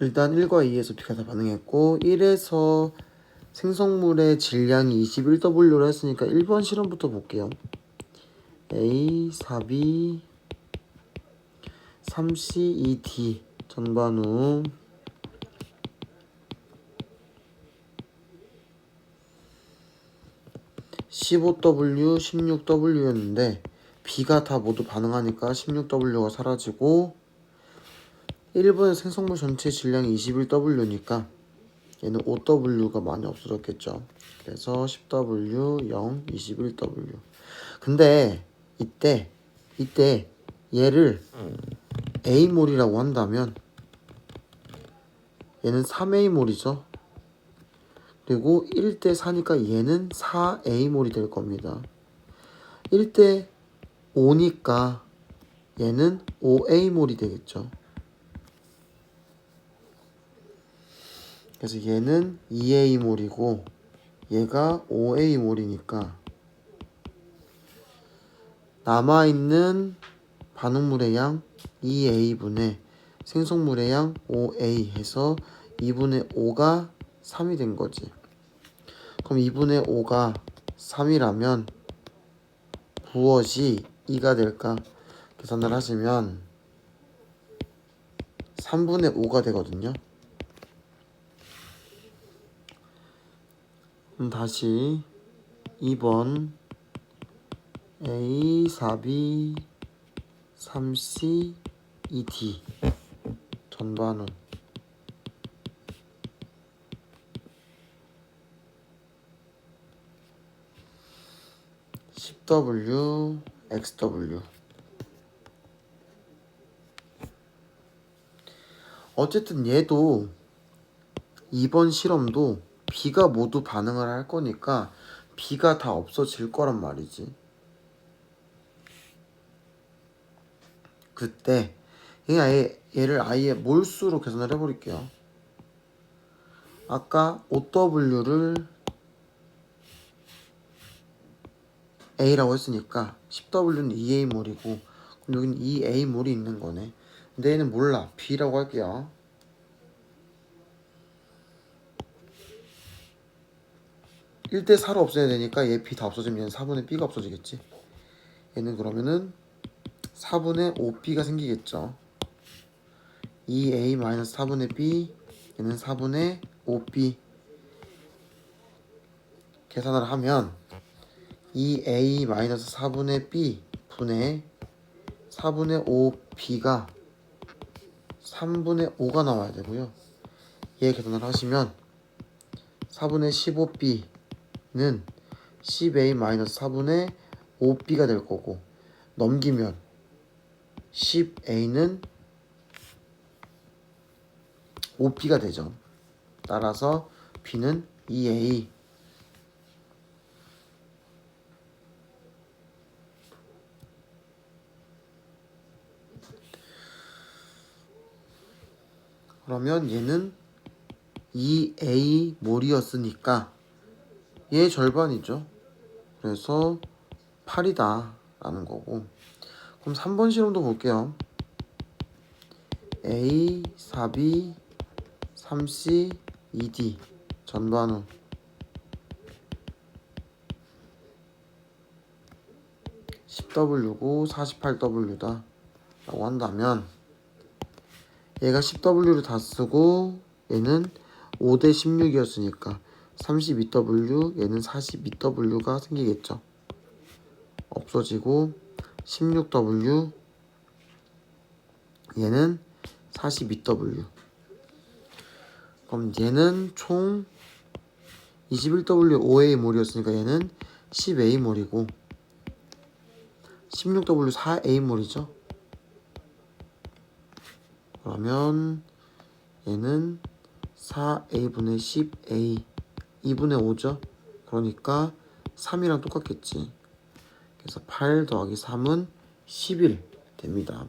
일단 1과 2에서 B가 다 반응했고 1에서 생성물의 질량이 21W로 했으니까 1번 실험부터 볼게요. A 4B 3C 2D 전반후 15W, 16W였는데 B가 다 모두 반응하니까 16W가 사라지고 1번의 생성물 전체 질량이 21W니까 얘는 5W가 많이 없어졌겠죠. 그래서 10W, 0, 21W. 근데 이때 이때 얘를 A몰이라고 한다면 얘는 3A몰이죠. 그리고 1대 4니까 얘는 4A몰이 될 겁니다. 1대 5니까 얘는 5A몰이 되겠죠. 그래서 얘는 2A몰이고 얘가 5A몰이니까 남아있는 반응물의 양 2A분의 생성물의 양 5A 해서 2분의 5가 3이 된 거지. 그럼 2분의 5가 3이라면 무엇이 2가 될까? 계산을 하시면 3분의 5가 되거든요. 그럼 다시 2번 A 4B 3C 2D 전반원 10W XW 어쨌든 얘도 이번 실험도 B가 모두 반응을 할 거니까 B가 다 없어질 거란 말이지. 그때 아예 얘를 아예 몰수로 계산을 해버릴게요. 아까 5W를 A라고 했으니까 10W는 2A몰이고 그럼 여기는 2A몰이 있는 거네. 근데 얘는 몰라. B라고 할게요. 일대 4로 없애야 되니까 얘 B 다 없어지면 얘는 4분의 B가 없어지겠지. 얘는 그러면은 4분의 5B가 생기겠죠. 2A-4분의 B 얘는 4분의 5B 계산을 하면 2A-4분의 B 분의 4분의 5B가 3분의 5가 나와야 되고요. 얘 계산을 하시면 4분의 15B 는 10A-4분의 5B가 될 거고 넘기면 10A는 5B가 되죠. 따라서 B는 2A 그러면 얘는 2A 몰이었으니까 얘 절반이죠. 그래서 8이다 라는 거고 그럼 3번 실험도 볼게요. A 4B 3C 2D 전반후 (10W고) (48W다) 라고 한다면 얘가 10W를 다 쓰고 얘는 5대 16이었으니까 32W 얘는 42W가 생기겠죠. 없어지고 16W 얘는 42W 그럼 얘는 총 21W 5A 몰이었으니까 얘는 10A 몰이고 16W 4A 몰이죠. 그러면 얘는 4a분의 10a 2분의 5죠. 그러니까 3이랑 똑같겠지. 그래서 8 더하기 3은 11 됩니다.